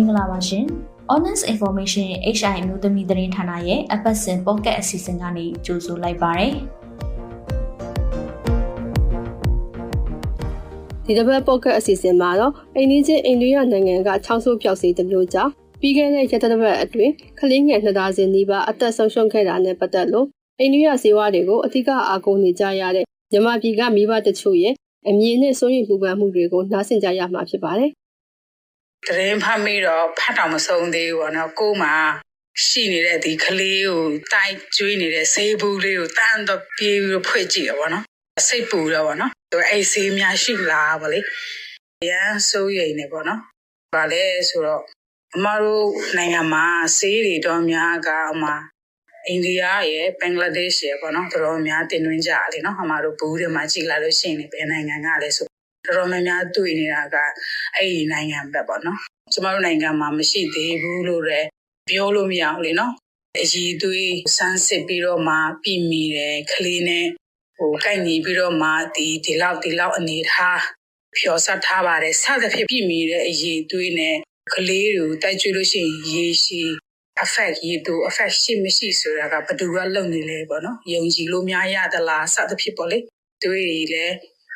င်္ဂလာပါရှင် Honest Information HI အမျိုးသမီးသတင်းဌာနရဲ့အပတ်စဉ် podcast အစီအစဉ်ကနေကြိုဆိုလိုက်ပါရစေဒီတစ်ပတ် podcast အစီအစဉ်မှာတော့အိန္ဒိချင်းအိန္ဒိယနိုင်ငံကချောင်းဆိုးပြောက်စီတစ်မျိုးကြောင့်ပြီးခဲ့တဲ့ရက်တစ်ပတ်အတွင်းကလေးငယ်နှစ်သားစဉ်ဒီပါအသက်ဆုံးရှုံးခဲ့တာနဲ့ပတ်သက်လို့အိန္ဒိယစေဝါတွေကိုအထူးအားကိုးနေကြရတဲ့မြန်မာပြည်ကမိဘတချို့ရဲ့အမြင်နဲ့စိုးရိမ်ပူပန်မှုတွေကိုနားဆင်ကြရမှာဖြစ်ပါတယ် တရင်ဖတ်မိတော့ဖတ်တော့မဆုံးသေးဘူးပေါ့နော်ကို့မှာရှိနေတဲ့ဒီကလေးကိုတိုက်ကျွေးနေတဲ့ဆေးဘူးလေးကိုတန်းတော့ပြေးပြီးတော့ဖွင့်ကြည့်ရပါတော့စိတ်ပူတော့ဗောနော်သူအဲ့ဆေးများရှိလားဗောလေရန်စိုးရိမ်နေဗောနော်ဗာလဲဆိုတော့အမတို့နိုင်ငံမှာဆေးတွေတော့များကအမအိန္ဒိယရဲ့ဘင်္ဂလားဒေ့ရှ်ရဲ့ပေါ့နော်တော်တော်များတင်သွင်းကြတယ်နော်အမတို့ဘူးတွေမှာကြည်လာလို့ရှိရင်ဘယ်နိုင်ငံကလဲဆို တော်တော်များများတွေ့နေတာကအဲ့ဒီနိုင်ငံဘက်ပေါ့နော်ကျမတို့နိုင်ငံမှာမရှိသေးဘူးလို့လည်းပြောလို့မရဘူးလေနော်အည်သွေးစမ်းစစ်ပြီးတော့မှပြည်မိတယ်ကလေးနဲ့ဟိုကိုက်ညီပြီးတော့မှဒီဒီလောက်ဒီလောက်အနေထားဖြောဆက်ထားပါတယ်စသဖြင့်ပြည်မိတဲ့အည်သွေးနဲ့ကလေးတွေကိုတိုက်ကျွေးလို့ရှိရင်ရေရှိ effect ရေတူ effect ရှိမရှိဆိုတာကဘယ်သူကလုပ်နေလဲပေါ့နော်ယုံကြည်လို့များရသလားစသဖြင့်ပေါ့လေတွေးလေ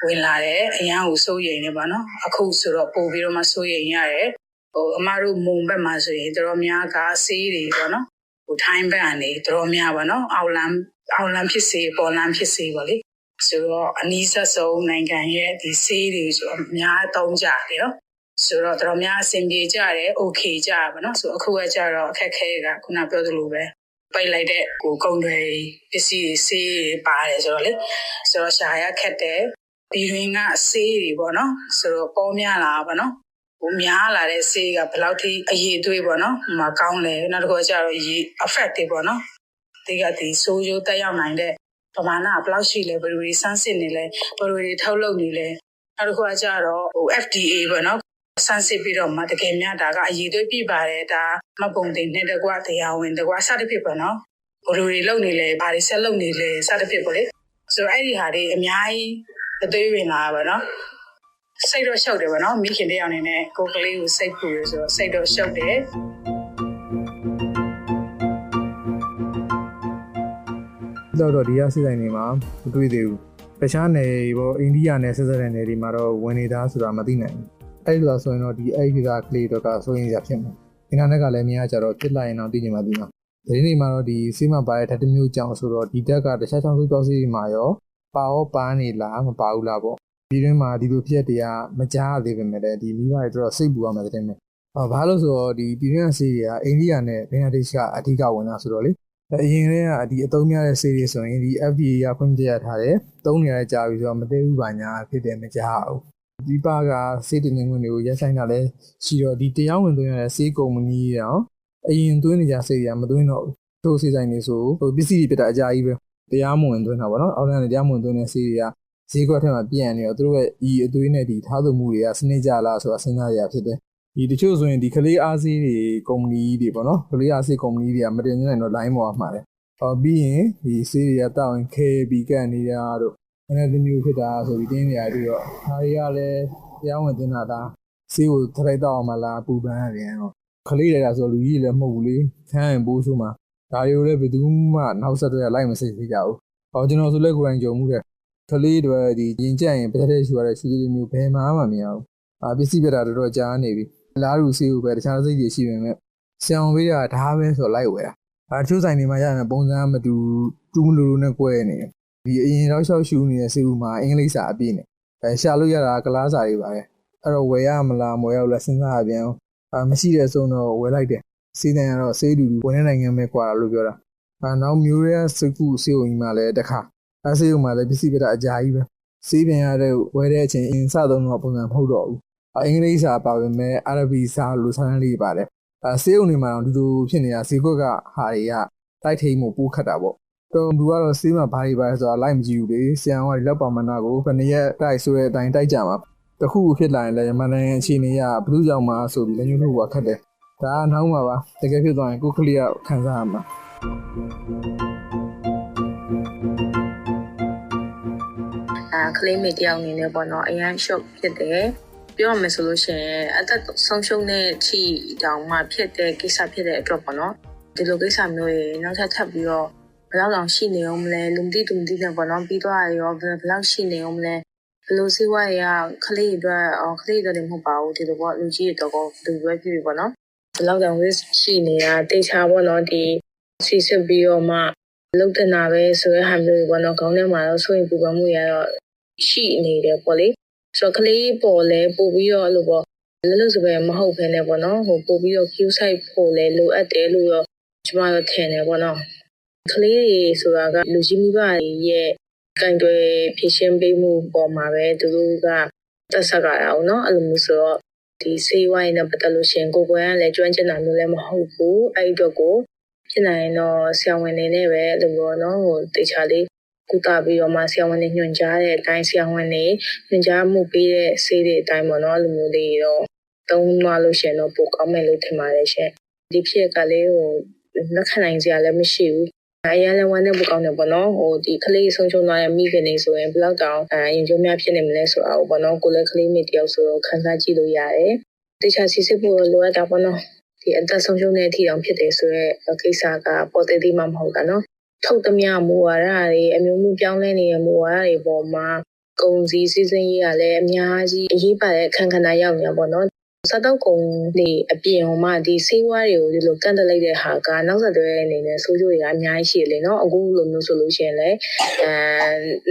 ဝင်လာတယ်အရန်ကိုစိုးရိမ်နေပါနော်အခုဆိုတော့ပို့ပြီးတော့မှစိုးရိမ်ရတယ်ဟိုအမတို့မုံဘက်မှာဆိုရင်တော်များကဆေးတွေပေါ့နော်ဟိုထိုင်းဘက်ကနေတော်များပါနော်အောက်လမ်းအောက်လမ်းဖြစ်စေပေါ်လမ်းဖြစ်စေပေါ့လေဆိုတော့အနည်းဆက်ဆုံးနိုင်ငံရဲ့ဒီဆေးတွေဆိုအများသုံးကြတယ်နော်ဆိုတော့တော်များအဆင်ပြေကြတယ်โอเคကြပါနော်ဆိုအခုကကြတော့အခက်ခဲကခုနပြောသလိုပဲပိတ်လိုက်တဲ့ကိုကုံတွေပစ္စည်းဆေးပါတယ်ဆိုတော့လေဆိုတော့ရှာရခက်တယ် ဒီရင်းကဆေးတွေပေါ့နော်ဆိုတော့ပေါ်များလာပါနော်ဟိုများလာတဲ့ဆေးကဘယ်လောက်ထိအရေးသွေးပေါ့နော်မကောင်းလဲနောက်တစ်ခုကကျတော့ရေ effect တွေပေါ့နော်ဒီကဒီဆိုးရိုးတက်ရောက်နိုင်တဲ့ပမာဏဘယ်လောက်ရှိလဲဘယ်လိုတွေစမ်းစစ်နေလဲဘယ်လိုတွေထုတ်လုပ်နေလဲနောက်တစ်ခုကကျတော့ဟို FDA ပေါ့နော်ဆန်းစစ်ပြီးတော့မှတကယ်များဒါကအရေးသွေးပြပါတယ်ဒါမပုံတင်နဲ့တကွတရားဝင်တကွစသဖြင့်ပေါ့နော်ဘယ်လိုတွေလုပ်နေလဲဘာတွေဆက်လုပ်နေလဲစသဖြင့်ပေါ့လေဆိုတော့အဲ့ဒီဟာတွေအများကြီး အသေးဝင်လာပါတော့စိတ်တော့ရှုပ်တယ်ဗောနော်မိခင်တယောက်အနေနဲ့ကိုကလေးကိုစိတ်ပူရဆိုတော့စိတ်တော့ရှုပ်တယ်တော့တော့ဒီရစစ်တိုင်းတွေမှာမတွေ့သေးဘူးတခြားနယ်ပေါ့အိန္ဒိယနယ်ဆက်ဆက်တဲ့နယ်တွေမှာတော့ဝင်နေတာဆိုတာမသိနိုင်ဘူးအဲ့လိုဆိုရင်တော့ဒီအဲ့ဒီကကလေးတော့ကဆိုရင်ရဖြစ်မှာအင်တာနက်ကလည်းမရကြတော့ပြစ်လိုက်ရင်တော့သိနေမှာသိမှာဒီနေ့မှာတော့ဒီစီးမပါတဲ့ထပ်တစ်မျိုးကြောင်းဆိုတော့ဒီတက်ကတခြားချောင်းစုကြောက်စီမှာရော ပါရောပါနေလားမပါဘူးလားပေါ့ဒီတွင်းမှာဒီလိုဖြစ်တရားမကြားသေးပေမဲ့လည်းဒီမိဘတွေတော့စိတ်ပူရမှာတဲ့မဲ့အော်ဘာလို့ဆိုတော့ဒီပြည်တွင်းဆေးတွေကအိန္ဒိယနဲ့ဘင်္ဂလားဒေ့ရှ်ကအဓိကဝင်တာဆိုတော့လေအရင်ကဒီအသုံးများတဲ့ဆေးတွေဆိုရင်ဒီ FDA ကဖွင့်ပြရထားတယ်သုံးနေရကြပြီဆိုတော့မသိဘူးပါညာဖြစ်တယ်မကြားဘူးဒီပါကစေးတင်ငွေတွေကိုရက်ဆိုင်တာလဲရှိတော့ဒီတရားဝင်သွင်းရတဲ့စေးကုမ္ပဏီရောအရင်သွင်းနေကြစေးတွေကမသွင်းတော့ဘူးတို့စေးဆိုင်တွေဆိုဟိုပစ္စည်းတွေပြတာအကြာကြီးပဲ တရားမဝင်သွင်းတာပေါ့နော်အောက်လန်နဲ့တရားမဝင်သွင်းတဲ့စေးတွေကဈေးကွက်ထဲမှာပြန့်နေတော့သူတို့ရဲ့ဤအသွေးနဲ့ဒီထားသူမှုတွေကစနစ်ကြလားဆိုတာစဉ်းစားရဖြစ်တယ်ဒီတချို့ဆိုရင်ဒီကလေးအားစေးတွေကုမ္ပဏီတွေပေါ့နော်ကလေးအားစေးကုမ္ပဏီတွေကမတင်နိုင်တော့ line ပေါ်မှာတယ်ဟောပြီးရင်ဒီစေးတွေကတောက်ရင် KB ကန်နေတာတို့အဲ့ဒီမျိုးဖြစ်တာဆိုပြီးတင်းနေရပြီးတော့ဒါတွေကလည်းတရားဝင်တင်တာလားစေးကိုထရိုက်တော့မှလားပူပန်းရတယ်တော့ကလေးတွေကဆိုလူကြီးလည်းမဟုတ်ဘူးလေခန်းရင်ပိုးဆိုမှ ဒါတွေကိုလည်းဘယ်သူမှနောက်ဆက်တွဲလိုက်မစိတ်သေးကြဘူးဟောကျွန်တော်ဆိုလည်းကိုယ်တိုင်ကြုံမှုတဲ့ကလေးတွေဒီရင်ကြက်ရင်ပြတဲ့ရှူရတဲ့ရှူလေးမျိုးဘယ်မှမမြင်အောင်အာပစ္စည်းပြတာတော်တော်ကြားနေပြီလားလူစေးကိုပဲတခြားစိတ်တွေရှိပေမဲ့ဆံဝေးတာဒါပဲဆိုလိုက်ဝယ်တာအာချိုးဆိုင်တွေမှာရမယ်ပုံစံမတူတူးမလူလူနဲ့ကွဲနေတယ်ဒီအရင်တော့ရှောက်ရှူနေတဲ့စေးဦးမှာအင်္ဂလိပ်စာအပြည့်နဲ့အဲရှာလို့ရတာကလားစာတွေပါပဲအဲ့တော့ဝယ်ရမလားမဝယ်ရဘူးလားစဉ်းစားရပြန်အာမရှိတဲ့ဆုံးတော့ဝယ်လိုက်တယ် စေးတန်ကတော့စေးတူတူဝင်တဲ့နိုင်ငံပဲကွာလို့ပြောတာအာနောက်မျိုးရဲစကူစေးဦးကြီးမှလည်းတခါအဲစေးဦးမှလည်းပစ္စည်းပြတာအကြာကြီးပဲစေးပြန်ရတဲ့ဝယ်တဲ့အချိန်အင်စသုံးတော့ပုံစံမဟုတ်တော့ဘူးအင်္ဂလိပ်စာပါပေမဲ့အာရဗီစာလိုစာတန်းလေးပါတယ်အဲစေးုံတွေမှာတော့ဒီလိုဖြစ်နေတာဈေးကွက်ကဟာတွေကတိုက်ထိန်မှုပိုးခတ်တာပေါ့တော့သူကတော့စေးမှာဘာတွေပါလဲဆိုတာလိုက်မကြည့်ဘူးလေဆရာကဒီလက်ပါမနာကိုဘယ်နရက်တိုက်ဆိုတဲ့အတိုင်းတိုက်ကြမှာတခုဖြစ်လာရင်လည်းမနိုင်အခြေအနေရဘလူးကြောင့်မှာဆိုပြီးလည်းညှို့လို့ကခတ်တယ် ဒါကနောက်မှာပါတကယ်ဖြစ်သွားရင်ကိုကလေးကခံစားရမှာအာကလေးမေတယောက်အနေနဲ့ပေါ့နော်အရန် shock ဖြစ်တယ်ပြောရမယ်ဆိုလို့ရှိရင်အသက်ဆုံးရှုံးတဲ့အထိတောင်မှဖြစ်တဲ့ကိစ္စဖြစ်တဲ့အတွက်ပေါ့နော်ဒီလိုကိစ္စမျိုးရေနောက်ထပ်ထပ်ပြီးတော့ဘယ်လောက်တောင်ရှိနေအောင်မလဲလူမသိသူမသိနဲ့ပေါ့နော်ပြီးတော့ရောဘယ်လောက်ရှိနေအောင်မလဲဘယ်လိုစီးပွားရေးကခလေးတွေအတွက်အော်ခလေးတွေလည်းမဟုတ်ပါဘူးဒီလိုပေါ့လူကြီးတွေတော့ကောလူပဲဖြစ်ပြီပေါ့နော် ဘယ်လောက်တောင် risk ရှိနေတာတေချာပေါ့နော်ဒီစီစစ်ပြီးတော့မှလုတ်တင်တာပဲဆိုတဲ့ဟာမျိုးတွေပေါ့နော်ခေါင်းထဲမှာတော့ဆိုရင်ပူပန်မှုရတော့ရှိနေတယ်ပေါ့လေဆိုတော့ကလေးပေါ်လဲပို့ပြီးတော့အဲ့လိုပေါ့လည်းလို့ဆိုပဲမဟုတ်ဘဲနဲ့ပေါ့နော်ဟိုပို့ပြီးတော့ queue site ဖို့လဲလိုအပ်တယ်လို့ရောကျွန်မတို့ထင်တယ်ပေါ့နော်ကလေးတွေဆိုတာကလူကြီးမိဘတွေရဲ့ကံတွေဖြစ်ရှင်းပေးမှုပေါ်မှာပဲသူတို့ကတက်ဆက်ကြတာအောင်နော်အဲ့လိုမျိုးဆိုတော့ ဒီစေးဝိုင်းနဲ့ပတ်သက်လို့ရှရင်ကိုယ်ကိုယ်ကလည်းကျွမ်းကျင်တာမျိုးလည်းမဟုတ်ဘူးအဲ့ဒီတော့ကိုဖြစ်နိုင်ရင်တော့ဆရာဝန်တွေနဲ့ပဲအဲ့လိုမျိုးနော်ဟိုတေချာလေးကုသပြီးတော့မှဆရာဝန်တွေညွှန်ကြားတဲ့အတိုင်းဆရာဝန်တွေညွှန်ကြားမှုပေးတဲ့ဆေးတွေအတိုင်းပေါ့နော်အဲ့လိုမျိုးလေးတော့သုံးမှလို့ရှရင်တော့ပိုကောင်းမယ်လို့ထင်ပါတယ်ရှင်ဒီဖြစ်ကလေးဟိုလက်ခံနိုင်စရာလည်းမရှိဘူး အရင်လည်းဝမ်းနဲ့ပူကောင်းတယ်ပေါ့နော်ဟိုဒီကလေးဆုံးချုံသွားတဲ့မိခင်တွေဆိုရင်ဘယ်လောက်တောင်အရင်ကျုံများဖြစ်နေမလဲဆိုတာကိုပေါ့နော်ကိုလည်းကလေးမိတယောက်ဆိုတော့ခန်းစားကြည့်လို့ရတယ်တေချာစီစစ်ဖို့လိုအပ်တာပေါ့နော်ဒီအသက်ဆုံးရှုံးတဲ့အထိအောင်ဖြစ်တယ်ဆိုတော့ကိစ္စကပေါ်သေးသေးမှမဟုတ်တာနော်ထုတ်သမျှမူဝါဒတွေအမျိုးမျိုးပြောင်းလဲနေတဲ့မူဝါဒတွေပေါ်မှာကုန်စည်စည်းစိမ်ရေးကလည်းအများကြီးအရေးပါတဲ့အခန်းကဏ္ဍရောက်နေတာပေါ့နော် စားတော့ကုန်နေအပြင်ဟိုမှဒီစေးဝါးတွေကိုဒီလိုကန့်တက်လိုက်တဲ့ဟာကနောက်ဆက်တွဲအနေနဲ့ဆိုးကျိုးတွေကအများကြီးရှိတယ်လေနော်အခုလိုမျိုးဆိုလို့ရှိရင်လည်းအဲ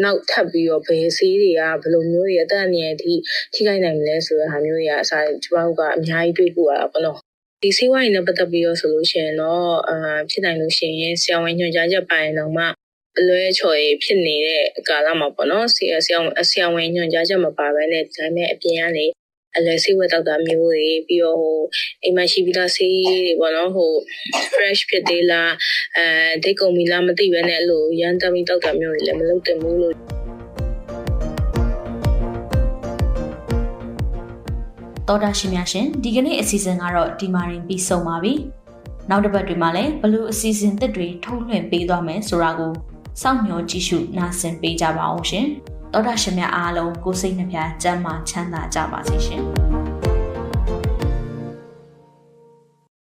နောက်ထပ်ပြီးတော့ဘယ်စေးတွေကဘယ်လိုမျိုးတွေအသက်အန္တရာယ်အထိထိခိုက်နိုင်မလဲဆိုတဲ့ဟာမျိုးတွေကအစားကျမတို့ကအများကြီးတွေးပူရတာပေါ့နော်ဒီစေးဝါးတွေနဲ့ပတ်သက်ပြီးတော့ဆိုလို့ရှိရင်တော့အာဖြစ်နိုင်လို့ရှိရင်ဆရာဝန်ညွှန်ကြားချက်ပိုင်းတော့မှအလွဲချော်ရဖြစ်နေတဲ့ကာလမှာပေါ့နော်ဆရာဆရာဆရာဝန်ညွှန်ကြားချက်မပါဘဲနဲ့ဒါပေမဲ့အပြင်ကနေ အလဲဆေးဝက်တောက်တာမျိုးတွေပြီးတော့ဟိုအိမ်မရှိပြီးသားဆေးတွေပေါ့နော်ဟို fresh ဖြစ်သေးလားအဲဒိတ်ကုန်ပြီလားမသိဘဲနဲ့အဲ့လိုရန်တမ်းပြီးတောက်တာမျိုးတွေလည်းမလုပ်တင်ဘူးလို့တော်တာရှင်များရှင်ဒီကနေ့အစီအစဉ်ကတော့ဒီမှာရင်ပြီးဆုံးပါပြီနောက်တစ်ပတ်တွေမှာလည်းဘလို့အစီအစဉ်သစ်တွေထုတ်လွှင့်ပေးသွားမယ်ဆိုတာကိုစောင့်မျှော်ကြည့်ရှုနားဆင်ပေးကြပါအောင်ရှင် တော်တာရှင်များအားလုံးကိုစိတ်နှပြချမ်းသာချမ်းသာကြပါစေရှင်